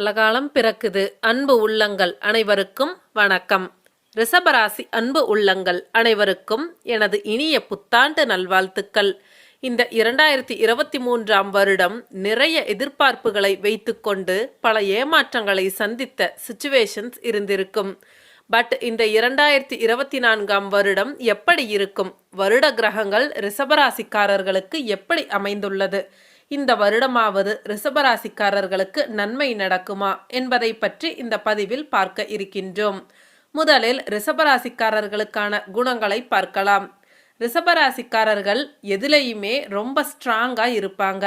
நல்லகாலம் பிறக்குது. அன்பு உள்ளங்கள் அனைவருக்கும் வணக்கம். ரிஷபராசி அன்பு உள்ளங்கள் அனைவருக்கும் எனது இனிய புத்தாண்டு நல்வாழ்த்துக்கள். இந்த இரண்டாயிரத்தி இருபத்தி மூன்றாம் வருடம் நிறைய எதிர்பார்ப்புகளை வைத்துக்கொண்டு பல ஏமாற்றங்களை சந்தித்த சுச்சுவேஷன்ஸ் இருந்திருக்கும். பட் இந்த இரண்டாயிரத்தி இருபத்தி நான்காம் வருடம் எப்படி இருக்கும்? வருட கிரகங்கள் ரிஷபராசிக்காரர்களுக்கு எப்படி அமைந்துள்ளது? இந்த வருடமாவது ரிஷபராசிக்காரர்களுக்கு நன்மை நடக்குமா என்பதை பற்றி இந்த பதிவில் பார்க்க இருக்கின்றோம். முதலில் ரிஷபராசிக்காரர்களுக்கான குணங்களை பார்க்கலாம். ரிஷபராசிக்காரர்கள் எதுலேயுமே ரொம்ப ஸ்ட்ராங்காக இருப்பாங்க.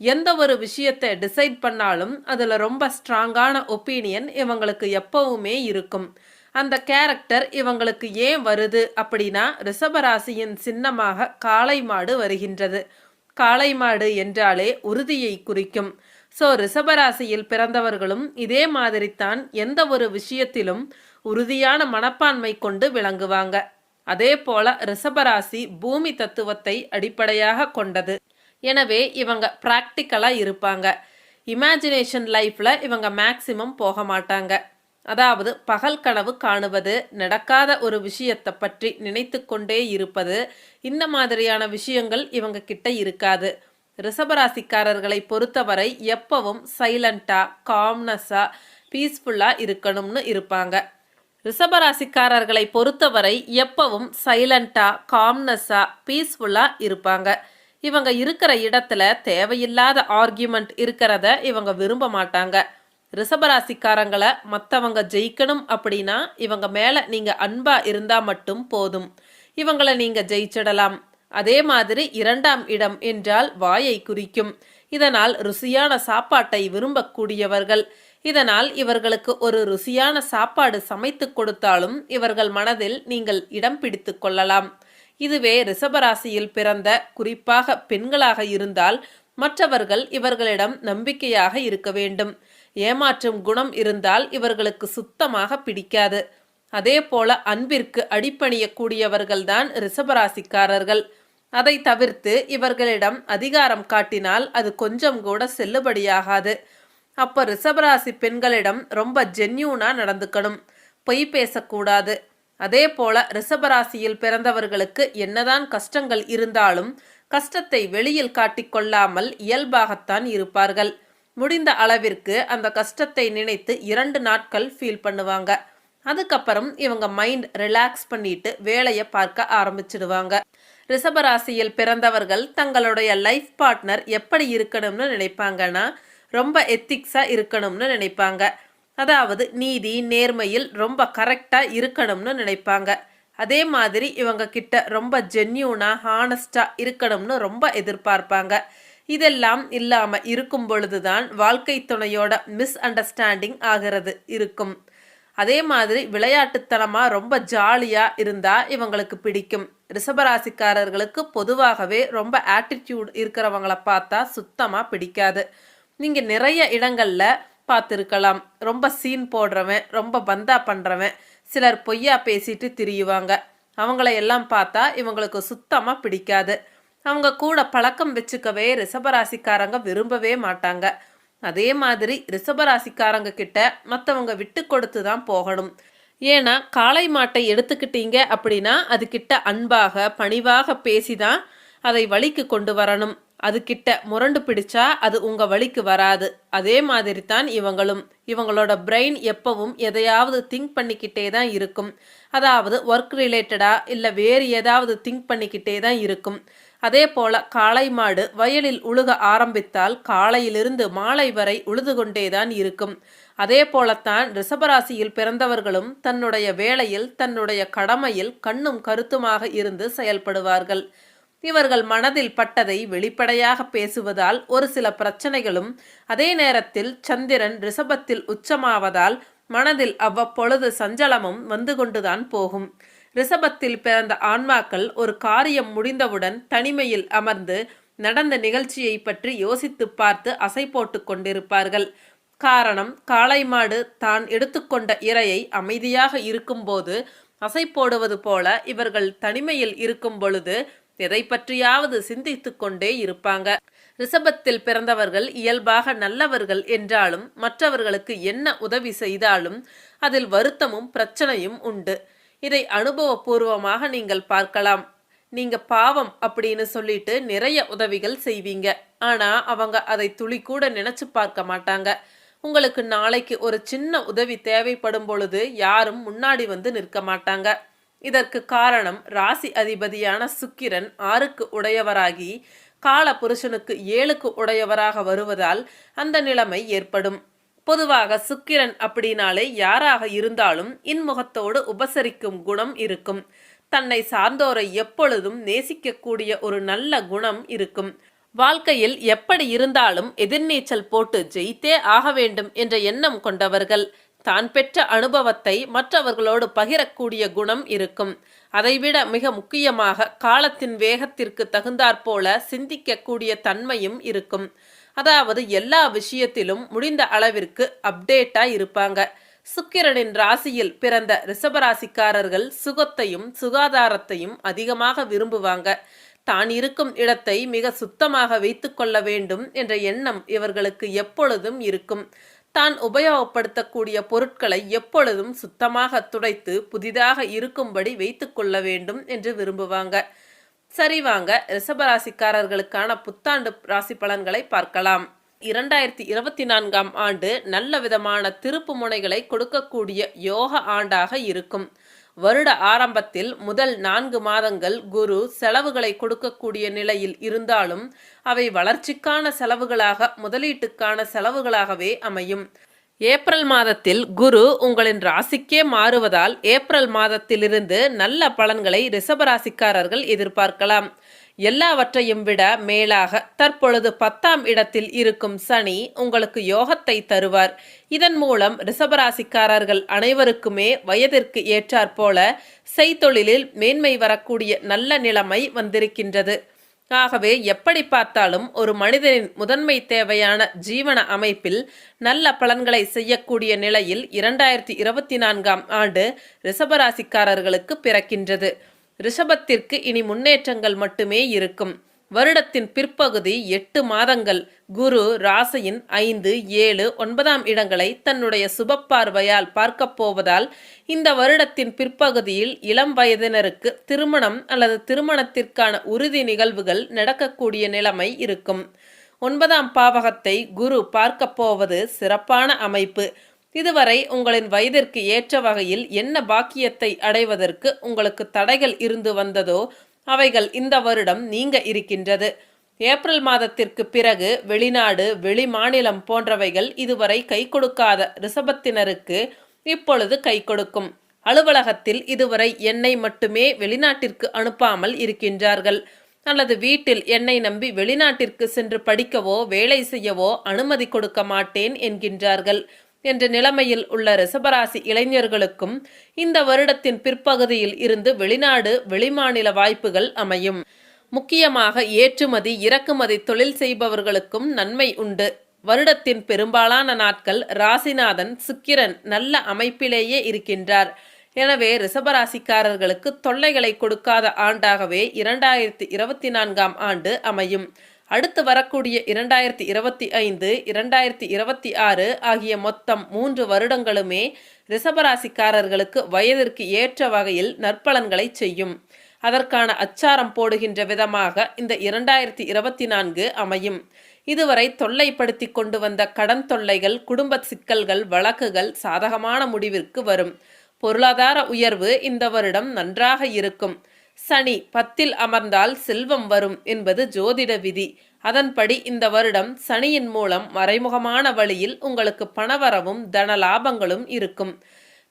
எந்த ஒரு விஷயத்தை டிசைட் பண்ணாலும் அதில் ரொம்ப ஸ்ட்ராங்கான ஒப்பீனியன் இவங்களுக்கு எப்பவுமே இருக்கும். அந்த கேரக்டர் இவங்களுக்கு ஏன் வருது அப்படின்னா ரிஷபராசியின் சின்னமாக காளை மாடு வருகின்றது. காளை மாடு என்றாலே உறுதியை குறிக்கும். ஸோ ரிஷபராசியில் பிறந்தவர்களும் இதே மாதிரித்தான் எந்த ஒரு விஷயத்திலும் உறுதியான மனப்பான்மை கொண்டு விளங்குவாங்க. அதே போல ரிஷபராசி பூமி தத்துவத்தை அடிப்படையாக கொண்டது. எனவே இவங்க ப்ராக்டிக்கலாக இருப்பாங்க. இமேஜினேஷன் லைஃப்பில் இவங்க மேக்சிமம் போக மாட்டாங்க. அதாவது பகல் கனவு காணுவது நடக்காத ஒரு விஷயத்தை பற்றி நினைத்து கொண்டே இருப்பது இந்த மாதிரியான விஷயங்கள் இவங்க கிட்ட இருக்காது. ரிஷபராசிக்காரர்களை பொறுத்தவரை எப்பவும் சைலண்டா காம்னஸா பீஸ்ஃபுல்லா இருக்கணும்னு இருப்பாங்க. ரிஷபராசிக்காரர்களை பொறுத்தவரை எப்பவும் சைலண்டா காம்னஸா பீஸ்ஃபுல்லா இருப்பாங்க. இவங்க இருக்கிற இடத்துல தேவையில்லாத ஆர்கியூமெண்ட் இருக்கிறத இவங்க விரும்ப மாட்டாங்க. ரிஷபராசிக்காரங்களை மற்றவங்க ஜெயிக்கணும் அப்படின்னா இவங்க மேலே நீங்கள் அன்பாக இருந்தால் மட்டும் போதும். இவங்களை நீங்கள் ஜெயிச்சிடலாம். அதே மாதிரி இரண்டாம் இடம் என்றால் வாயை குறிக்கும். இதனால் ருசியான சாப்பாட்டை விரும்பக்கூடியவர்கள். இதனால் இவர்களுக்கு ஒரு ருசியான சாப்பாடு சமைத்து கொடுத்தாலும் இவர்கள் மனதில் நீங்கள் இடம் பிடித்து கொள்ளலாம். இதுவே ரிஷபராசியில் பிறந்த குறிப்பாக பெண்களாக இருந்தால் மற்றவர்கள் இவர்களிடம் நம்பிக்கையாக இருக்க வேண்டும். ஏமாற்றும் குணம் இருந்தால் இவர்களுக்கு சுத்தமாக பிடிக்காது. அதே போல அன்பிற்கு அடிப்பணியக்கூடியவர்கள்தான் ரிஷபராசிக்காரர்கள். அதை தவிர்த்து இவர்களிடம் அதிகாரம் காட்டினால் அது கொஞ்சம் கூட செல்லுபடியாகாது. அப்போ ரிஷபராசி பெண்களிடம் ரொம்ப ஜென்யூனா நடந்துக்கணும். பொய் பேசக்கூடாது. அதே போல ரிஷபராசியில் பிறந்தவர்களுக்கு என்னதான் கஷ்டங்கள் இருந்தாலும் கஷ்டத்தை வெளியில் காட்டிக்கொள்ளாமல் இயல்பாகத்தான் இருப்பார்கள். முடிந்த அளவிற்கு அந்த கஷ்டத்தை நினைத்து இரண்டு நாட்கள் ஃபீல் பண்ணுவாங்க. அதுக்கப்புறம் இவங்க மைண்ட் ரிலாக்ஸ் பண்ணிட்டு வேலையை பார்க்க ஆரம்பிச்சிடுவாங்க. ரிஷபராசியில் பிறந்தவர்கள் தங்களுடைய லைஃப் பார்ட்னர் எப்படி இருக்கணும்னு நினைப்பாங்கன்னா ரொம்ப எத்திக்ஸாக இருக்கணும்னு நினைப்பாங்க. அதாவது நீதி நேர்மையில் ரொம்ப கரெக்டாக இருக்கணும்னு நினைப்பாங்க. அதே மாதிரி இவங்க கிட்ட ரொம்ப ஜென்யூனாக ஹானஸ்டாக இருக்கணும்னு ரொம்ப எதிர்பார்ப்பாங்க. இதெல்லாம் இல்லாமல் இருக்கும் பொழுதுதான் வாழ்க்கை துணையோட மிஸ் அண்டர்ஸ்டாண்டிங் ஆகிறது இருக்கும். அதே மாதிரி விளையாட்டுத்தனமாக ரொம்ப ஜாலியாக இருந்தால் இவங்களுக்கு பிடிக்கும். ரிஷபராசிக்காரர்களுக்கு பொதுவாகவே ரொம்ப ஆட்டிடியூட் இருக்கிறவங்கள பார்த்தா சுத்தமாக பிடிக்காது. நீங்கள் நிறைய இடங்களில் பார்த்துருக்கலாம். ரொம்ப சீன் போடுறவன் ரொம்ப பந்தா பண்ணுறவன் சிலர் பொய்யா பேசிட்டு திரியுவாங்க. அவங்கள எல்லாம் பார்த்தா இவங்களுக்கு சுத்தமாக பிடிக்காது. அவங்க கூட பழக்கம் வச்சுக்கவே ரிஷபராசிக்காரங்க விரும்பவே மாட்டாங்க. அதே மாதிரி ரிஷபராசிக்காரங்க கிட்ட மற்றவங்க விட்டு கொடுத்து தான் போகணும். ஏன்னா காளை மாட்டை எடுத்துக்கிட்டீங்க அப்படின்னா அதுகிட்ட அன்பாக பணிவாக பேசி தான் அதை வழிக்கு கொண்டு வரணும். அதுகிட்ட முரண்டு பிடிச்சா அது உங்க வழிக்கு வராது. அதே மாதிரி தான் இவங்களும். இவங்களோட பிரெயின் எப்பவும் எதையாவது திங்க் பண்ணிக்கிட்டே தான் இருக்கும். அதாவது ஒர்க் ரிலேட்டடா இல்லை வேறு ஏதாவது திங்க் பண்ணிக்கிட்டே தான் இருக்கும். அதே போல காளை மாடு வயலில் உழுக ஆரம்பித்தால் காலையிலிருந்து மாலை வரை உழுது கொண்டேதான் இருக்கும். அதே போலத்தான் ரிஷபராசியில் பிறந்தவர்களும் தன்னுடைய வேலையில் தன்னுடைய கடமையில் கண்ணும் கருத்துமாக இருந்து செயல்படுவார்கள். இவர்கள் மனதில் பட்டதை வெளிப்படையாக பேசுவதால் ஒரு சில பிரச்சனைகளும் அதே நேரத்தில் சந்திரன் ரிஷபத்தில் உச்சமாவதால் மனதில் அவ்வப்பொழுது சஞ்சலமும் வந்து கொண்டுதான் போகும். ரிஷபத்தில் பிறந்த ஆன்மாக்கள் ஒரு காரியம் முடிந்தவுடன் தனிமையில் அமர்ந்து நடந்த நிகழ்ச்சியை பற்றி யோசித்து பார்த்து அசை போட்டு கொண்டிருப்பார்கள். காரணம் காளை மாடு தான் எடுத்துக்கொண்ட இரையை அமைதியாக இருக்கும்போது அசை போடுவது போல இவர்கள் தனிமையில் இருக்கும் பொழுது எதை பற்றியாவது சிந்தித்து கொண்டே இருப்பாங்க. ரிஷபத்தில் பிறந்தவர்கள் இயல்பாக நல்லவர்கள் என்றாலும் மற்றவர்களுக்கு என்ன உதவி செய்தாலும் அதில் வருத்தமும் பிரச்சனையும் உண்டு. இதை அனுபவபூர்வமாக நீங்கள் பார்க்கலாம். நீங்க பாவம் அப்படின்னு சொல்லிட்டு நிறைய உதவிகள் செய்வீங்க. ஆனா அவங்க அதை துளி கூட நினைச்சு பார்க்க மாட்டாங்க. உங்களுக்கு நாளைக்கு ஒரு சின்ன உதவி தேவைப்படும் பொழுது யாரும் முன்னாடி வந்து நிற்க மாட்டாங்க. இதற்கு காரணம் ராசி அதிபதியான சுக்கிரன் ஆறுக்கு உடையவராகி கால புருஷனுக்கு ஏழுக்கு உடையவராக வருவதால் அந்த நிலைமை ஏற்படும். பொதுவாக சுக்கிரன் அப்படின்னாலே யாராக இருந்தாலும் இன்முகத்தோடு உபசரிக்கும் குணம் இருக்கும். தன்னை சார்ந்தோரை எப்பொழுதும் நேசிக்கக்கூடிய ஒரு நல்ல குணம் இருக்கும். வாழ்க்கையில் எப்படி இருந்தாலும் எதிர்நீச்சல் போட்டு ஜெயித்தே ஆக வேண்டும் என்ற எண்ணம் கொண்டவர்கள். தான் பெற்ற அனுபவத்தை மற்றவர்களோடு பகிரக்கூடிய குணம் இருக்கும். அதைவிட மிக முக்கியமாக காலத்தின் வேகத்திற்கு தகுந்தாற்போல சிந்திக்கக்கூடிய தன்மையும் இருக்கும். அதாவது எல்லா விஷயத்திலும் முடிந்த அளவிற்கு அப்டேட்டா இருப்பாங்க. சுக்கிரனின் ராசியில் பிறந்த ரிஷபராசிக்காரர்கள் சுகத்தையும் சுகாதாரத்தையும் அதிகமாக விரும்புவாங்க. தான் இருக்கும் இடத்தை மிக சுத்தமாக வைத்துக்கொள்ள வேண்டும் என்ற எண்ணம் இவர்களுக்கு எப்பொழுதும் இருக்கும். தான் உபயோகப்படுத்தக்கூடிய பொருட்களை எப்பொழுதும் சுத்தமாக துடைத்து புதிதாக இருக்கும்படி வைத்துக்கொள்ள வேண்டும் என்று விரும்புவாங்க. சரி வாங்க ரிஷபராசிக்காரர்களுக்கான புத்தாண்டு ராசி பலன்களை பார்க்கலாம். இரண்டாயிரத்தி இருபத்தி நான்காம் ஆண்டு நல்ல விதமான திருப்பு முனைகளை கொடுக்கக்கூடிய யோக ஆண்டாக இருக்கும். வருட ஆரம்பத்தில் முதல் நான்கு மாதங்கள் குரு செலவுகளை கொடுக்கக்கூடிய நிலையில் இருந்தாலும் அவை வளர்ச்சிக்கான செலவுகளாக முதலீட்டுக்கான செலவுகளாகவே அமையும். ஏப்ரல் மாதத்தில் குரு உங்களின் ராசிக்கே மாறுவதால் ஏப்ரல் மாதத்திலிருந்து நல்ல பலன்களை ரிஷபராசிக்காரர்கள் எதிர்பார்க்கலாம். எல்லாவற்றையும் விட மேலாக தற்பொழுது பத்தாம் இடத்தில் இருக்கும் சனி உங்களுக்கு யோகத்தை தருவார். இதன் மூலம் ரிஷபராசிக்காரர்கள் அனைவருக்குமே வயதிற்கு ஏற்றாற்போல செய்தொழிலில் மேன்மை வரக்கூடிய நல்ல நிலைமை வந்திருக்கின்றது. ஆகவே எப்படி பார்த்தாலும் ஒரு மனிதனின் முதன்மை தேவையான ஜீவன அமைப்பில் நல்ல பலன்களை செய்யக்கூடிய நிலையில் இரண்டாயிரத்தி இருபத்தி நான்காம் ஆண்டு ரிஷபராசிக்காரர்களுக்கு பிறக்கின்றது. ரிஷபத்திற்கு இனி முன்னேற்றங்கள் மட்டுமே இருக்கும். வருடத்தின் பிற்பகுதி எட்டு மாதங்கள் குரு ராசியின் ஐந்து ஏழு ஒன்பதாம் இடங்களை தன்னுடைய சுபப்பார்வையால் பார்க்கப் போவதால் இந்த வருடத்தின் பிற்பகுதியில் இளம் வயதினருக்கு திருமணம் அல்லது திருமணத்திற்கான உறுதி நிகழ்வுகள் நடக்கக்கூடிய நிலைமை இருக்கும். ஒன்பதாம் பாவகத்தை குரு பார்க்கப் போவது சிறப்பான அமைப்பு. இதுவரை உங்களின் வயதிற்கு ஏற்ற வகையில் என்ன பாக்கியத்தை அடைவதற்கு உங்களுக்கு தடைகள் இருந்து வந்ததோ அவைகள் இந்த வருடம் நீங்க இருக்கின்றது. ஏப்ரல் மாதத்திற்கு பிறகு வெளிநாடு வெளி மாநிலம் போன்றவைகள் இதுவரை கை கொடுக்காத ரிஷபத்தினருக்கு இப்பொழுது கை கொடுக்கும். அலுவலகத்தில் இதுவரை எண்ணெய் மட்டுமே வெளிநாட்டிற்கு அனுப்பாமல் இருக்கின்றார்கள். அல்லது வீட்டில் என்னை நம்பி வெளிநாட்டிற்கு சென்று படிக்கவோ வேலை செய்யவோ அனுமதி கொடுக்க மாட்டேன் என்கின்றார்கள். என்ற நிலைமையில் உள்ள ரிஷபராசி இளைஞர்களுக்கும் இந்த வருடத்தின் பிற்பகுதியில் இருந்து வெளிநாடு வெளிமாநில வாய்ப்புகள் அமையும். முக்கியமாக ஏற்றுமதி இறக்குமதி தொழில் செய்பவர்களுக்கும் நன்மை உண்டு. வருடத்தின் பெரும்பாலான நாட்கள் ராசிநாதன் சுக்கிரன் நல்ல அமைப்பிலேயே இருக்கின்றார். எனவே ரிஷபராசிக்காரர்களுக்கு தொல்லைகளை கொடுக்காத ஆண்டாகவே இரண்டாயிரத்தி இருபத்தி நான்காம் ஆண்டு அமையும். அடுத்து வரக்கூடிய இரண்டாயிரத்தி இருபத்தி ஐந்து இரண்டாயிரத்தி இருபத்தி ஆறு ஆகிய மொத்தம் மூன்று வருடங்களுமே ரிசபராசிக்காரர்களுக்கு வயதிற்கு ஏற்ற வகையில் நற்பலன்களை செய்யும். அதற்கான அச்சாரம் போடுகின்ற விதமாக இந்த இரண்டாயிரத்தி இருபத்தி நான்கு அமையும். இதுவரை தொல்லைப்படுத்தி கொண்டு வந்த கடன் தொல்லைகள் குடும்ப சிக்கல்கள் வழக்குகள் சாதகமான முடிவிற்கு வரும். பொருளாதார உயர்வு இந்த வருடம் நன்றாக இருக்கும். சனி பத்தில் அமர்ந்தால் செல்வம் வரும் என்பது ஜோதிட விதி. அதன்படி இந்த வருடம் சனியின் மூலம் மறைமுகமான வழியில் உங்களுக்கு பணவரவும் தன லாபங்களும் இருக்கும்.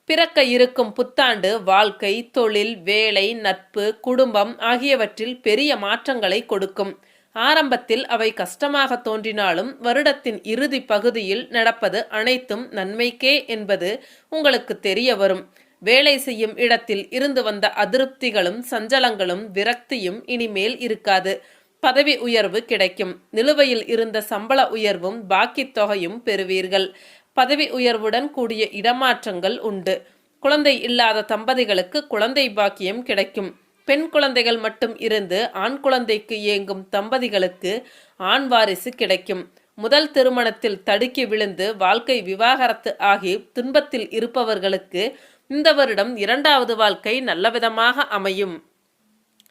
பிறக்க இருக்கும் புத்தாண்டு வாழ்க்கை தொழில் வேலை நட்பு குடும்பம் ஆகியவற்றில் பெரிய மாற்றங்களை கொடுக்கும். ஆரம்பத்தில் அவை கஷ்டமாக தோன்றினாலும் வருடத்தின் இறுதி பகுதியில் நடப்பது அனைத்தும் நன்மைக்கே என்பது உங்களுக்கு தெரிய வரும். வேலை செய்யும் இடத்தில் இருந்து வந்த அதிருப்திகளும் சஞ்சலங்களும் விரக்தியும் இனிமேல் இருக்காது. பதவி உயர்வு கிடைக்கும். நிலுவையில் இருந்த சம்பள உயர்வும் பாக்கித் தொகையும் பெறுவீர்கள். பதவி உயர்வுடன் கூடிய இடமாற்றங்கள் உண்டு. குழந்தை இல்லாத தம்பதிகளுக்கு குழந்தை பாக்கியம் கிடைக்கும். பெண் குழந்தைகள் மட்டும் இருந்து ஆண் குழந்தைக்கு ஏங்கும் தம்பதிகளுக்கு ஆண் வாரிசு கிடைக்கும். முதல் திருமணத்தில் தடுக்கி விழுந்து வாழ்க்கை விவாகரத்து ஆகி துன்பத்தில் இருப்பவர்களுக்கு இந்த வருடம் இரண்டாவது வாழ்க்கை நல்லவிதமாக அமையும்.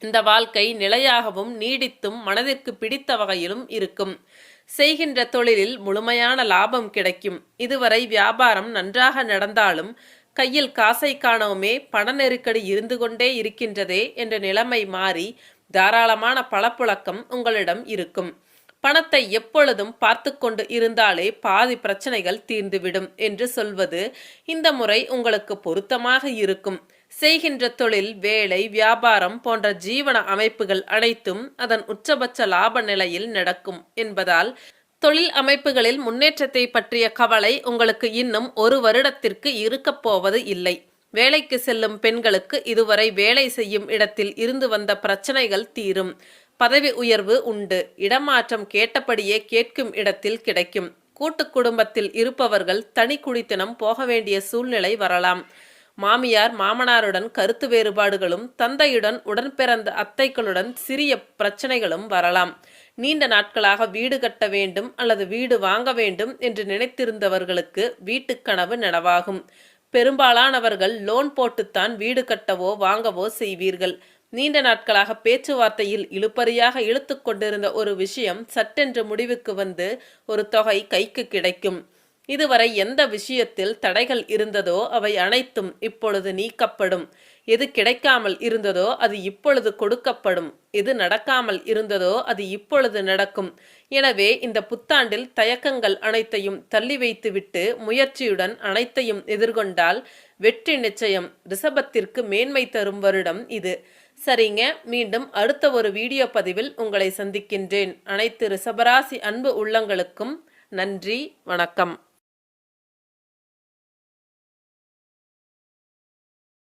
இந்த வாழ்க்கை நிலையாகவும் நீடித்தும் மனதிற்கு பிடித்த வகையிலும் இருக்கும். செய்கின்ற தொழிலில் முழுமையான லாபம் கிடைக்கும். இதுவரை வியாபாரம் நன்றாக நடந்தாலும் கையில் காசை காணவுமே பண நெருக்கடி இருந்து கொண்டே இருக்கின்றதே என்ற நிலைமை மாறி தாராளமான பழப்புழக்கம் உங்களிடம் இருக்கும். பணத்தை எப்பொழுதும் பார்த்து கொண்டு இருந்தாலே பாதி பிரச்சனைகள் தீர்ந்துவிடும் என்று சொல்வது இந்த முறை உங்களுக்கு பொருத்தமாக இருக்கும். செய்கின்ற தொழில் வேலை வியாபாரம் போன்ற ஜீவன அமைப்புகள் அனைத்தும் அதன் உச்சபட்ச லாப நிலையில் நடக்கும் என்பதால் தொழில் அமைப்புகளில் முன்னேற்றத்தை பற்றிய கவலை உங்களுக்கு இன்னும் ஒரு வருடத்திற்கு இருக்கப் போவது இல்லை. வேலைக்கு செல்லும் பெண்களுக்கு இதுவரை வேலை செய்யும் இடத்தில் இருந்து வந்த பிரச்சனைகள் தீரும். பதவி உயர்வு உண்டு. இடமாற்றம் கேட்டபடியே கேட்கும் இடத்தில் கிடைக்கும். கூட்டு குடும்பத்தில் இருப்பவர்கள் தனி குடித்தனம் போக வேண்டிய சூழ்நிலை வரலாம். மாமியார் மாமனாருடன் கருத்து வேறுபாடுகளும் தந்தையுடன் உடன் பிறந்த அத்தைகளுடன் சிறிய பிரச்சனைகளும் வரலாம். நீண்ட நாட்களாக வீடு கட்ட வேண்டும் அல்லது வீடு வாங்க வேண்டும் என்று நினைத்திருந்தவர்களுக்கு வீட்டுக் கனவு நனவாகும். பெரும்பாலானவர்கள் லோன் போட்டுத்தான் வீடு கட்டவோ வாங்கவோ செய்வீர்கள். நீண்ட நாட்களாக பேச்சுவார்த்தையில் இழுப்பறியாக இழுத்து கொண்டிருந்த ஒரு விஷயம் சட்டென்று முடிவுக்கு வந்து ஒரு தொகை கைக்கு கிடைக்கும். இதுவரை எந்த விஷயத்தில் தடைகள் இருந்ததோ அவை அனைத்தும் இப்பொழுது நீக்கப்படும். எது கிடைக்காமல் இருந்ததோ அது இப்பொழுது கொடுக்கப்படும். எது நடக்காமல் இருந்ததோ அது இப்பொழுது நடக்கும். எனவே இந்த புத்தாண்டில் தயக்கங்கள் அனைத்தையும் தள்ளி வைத்துவிட்டு முயற்சியுடன் அனைத்தையும் எதிர்கொண்டால் வெற்றி நிச்சயம். ரிஷபத்திற்கு மேன்மை தரும் வருடம் இது. சரிங்க. மீண்டும் அடுத்த ஒரு வீடியோ பதிவில் உங்களை சந்திக்கின்றேன். அனைத்து ரிஷபராசி அன்பு உள்ளங்களுக்கும் நன்றி வணக்கம்.